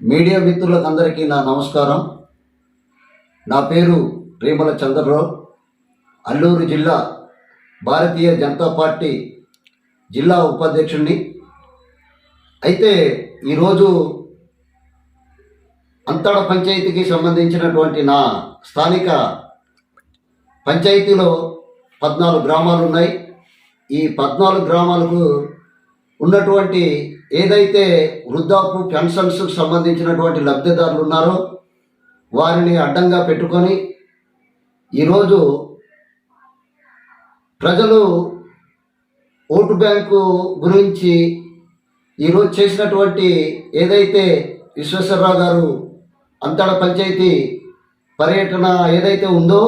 Media మిత్రులకు అందరికీ నా నమస్కారం. నా పేరు ప్రేమల చంద్రరావు. అల్లూరు జిల్లా భారతీయ జనతా పార్టీ జిల్లా ఉపాధ్యక్షుడిని. అయితే ఈరోజు అంతడ పంచాయతీకి సంబంధించినటువంటి నా స్థానిక పంచాయతీలో పద్నాలుగు గ్రామాలు ఉన్నాయి. ఈ పద్నాలుగు గ్రామాలకు ఉన్నటువంటి ఏదైతే వృద్ధాపు పెన్షన్స్కి సంబంధించినటువంటి లబ్ధిదారులు ఉన్నారో వారిని అడ్డంగా పెట్టుకొని ఈరోజు ప్రజలు ఓటు బ్యాంకు గురించి ఈరోజు చేసినటువంటి ఏదైతే విశ్వేశ్వరరావు గారు అంతడ పంచాయతీ పర్యటన ఏదైతే ఉందో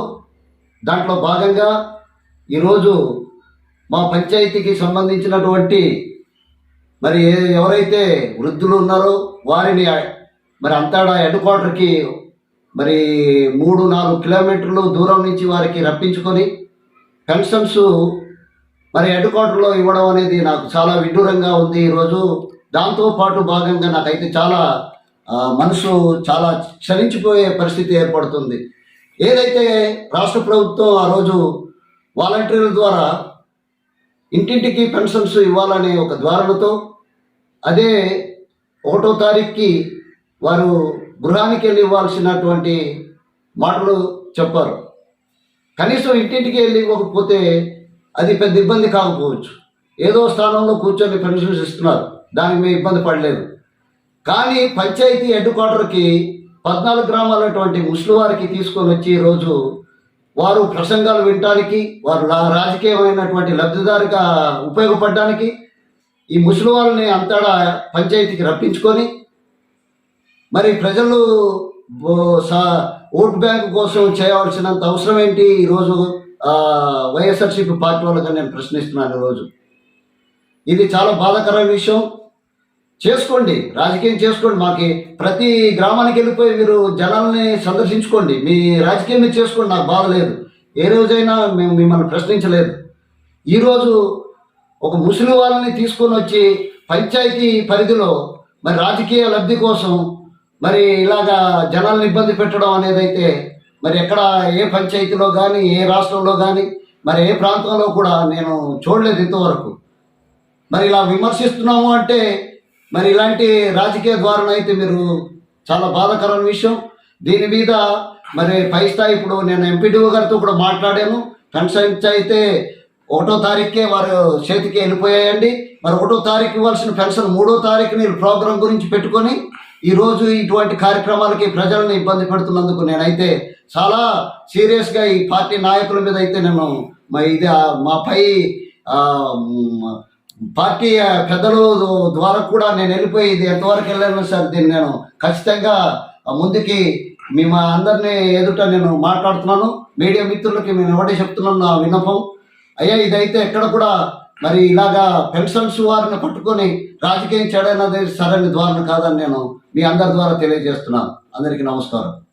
దాంట్లో భాగంగా ఈరోజు మా పంచాయతీకి సంబంధించినటువంటి మరి ఎవరైతే వృద్ధులు ఉన్నారో వారిని మరి అంతాడ హెడ్ క్వార్టర్కి మరి మూడు నాలుగు కిలోమీటర్లు దూరం నుంచి వారికి రప్పించుకొని పెన్షన్స్ మరి హెడ్ క్వార్టర్లో ఇవ్వడం అనేది నాకు చాలా విడ్డూరంగా ఉంది. ఈరోజు దాంతోపాటు భాగంగా నాకైతే చాలా మనసు చాలా చలించిపోయే పరిస్థితి ఏర్పడుతుంది. ఏదైతే రాష్ట్ర ప్రభుత్వం ఆ రోజు వాలంటీర్ల ద్వారా ఇంటింటికి పెన్షన్స్ ఇవ్వాలనే ఒక ద్వారణతో అదే ఒకటో తారీఖుకి వారు గృహానికి వెళ్ళి ఇవ్వాల్సినటువంటి మాటలు చెప్పారు. కనీసం ఇంటింటికి వెళ్ళి ఇవ్వకపోతే అది పెద్ద ఇబ్బంది కాకపోవచ్చు. ఏదో స్థానంలో కూర్చొని పెన్షన్స్ ఇస్తున్నారు. దానికి మేము ఇబ్బంది పడలేదు. కానీ పంచాయతీ హెడ్ క్వార్టర్కి పద్నాలుగు గ్రామాలటువంటి ముస్లిం వారికి తీసుకొని వచ్చి ఈరోజు వారు ప్రసంగాలు వినటానికి వారు రాజకీయమైనటువంటి లబ్ధిదారుగా ఉపయోగపడడానికి ఈ ముసలి వాళ్ళని అంతటా పంచాయతీకి రప్పించుకొని మరి ప్రజలు ఓట్ బ్యాంక్ కోసం చేయవలసినంత అవసరం ఏంటి ఈరోజు? వైఎస్ఆర్సీపీ పార్టీ వాళ్ళగా నేను ప్రశ్నిస్తున్నాను ఈరోజు. ఇది చాలా బాధాకరమైన విషయం. చేసుకోండి. రాజకీయం చేసుకోండి. మాకి ప్రతి గ్రామానికి వెళ్ళిపోయి మీరు జనాల్ని సందర్శించుకోండి. మీ రాజకీయం మీరు చేసుకోండి. నాకు బాధ లేదు. ఏ రోజైనా మేము మిమ్మల్ని ప్రశ్నించలేదు. ఈరోజు ఒక ముసలి వాళ్ళని తీసుకొని వచ్చి పంచాయతీ పరిధిలో మరి రాజకీయ లబ్ధి కోసం మరి ఇలాగా జనాల్ని ఇబ్బంది పెట్టడం అనేది అయితే మరి ఎక్కడ ఏ పంచాయతీలో కానీ ఏ రాష్ట్రంలో కానీ మరి ఏ ప్రాంతంలో కూడా నేను చూడలేదు ఇంతవరకు. మరి ఇలా విమర్శిస్తున్నాము అంటే మరి ఇలాంటి రాజకీయ ద్వారా అయితే మీరు చాలా బాధాకరమైన విషయం. దీని మీద మరి పై స్థాయి ఇప్పుడు నేను ఎంపీడీఓ గారితో కూడా మాట్లాడాను. కన్సల్ట్ అయితే ఒకటో తారీఖుకే వారు చేతికి వెళ్ళిపోయాయండి. మరి ఒకటో తారీఖు ఇవ్వాల్సిన పెన్షన్ మూడో తారీఖుని ప్రోగ్రాం గురించి పెట్టుకొని ఈరోజు ఇటువంటి కార్యక్రమాలకి ప్రజలను ఇబ్బంది పెడుతున్నందుకు నేనైతే చాలా సీరియస్గా ఈ పార్టీ నాయకుల మీద అయితే నేను మా ఇది మాపై మా పై పార్టీ పెద్దలు ద్వారా కూడా నేను వెళ్ళిపోయి ఇది ఎంతవరకు వెళ్ళాను సార్ దీన్ని నేను ఖచ్చితంగా ముందుకి మీ మా అందరినీ ఎదుట నేను మాట్లాడుతున్నాను. మీడియా మిత్రులకి మేము ఎవరి చెప్తున్నాను నా విన్నపం. అయ్యా ఇదైతే ఎక్కడ కూడా మరి ఇలాగా పెన్షన్స్ వారిని పట్టుకొని రాజకీయం చేయడం అనేది సరైన ద్వారా కాదని నేను మీ అందరి ద్వారా తెలియజేస్తున్నాను. అందరికీ నమస్కారం.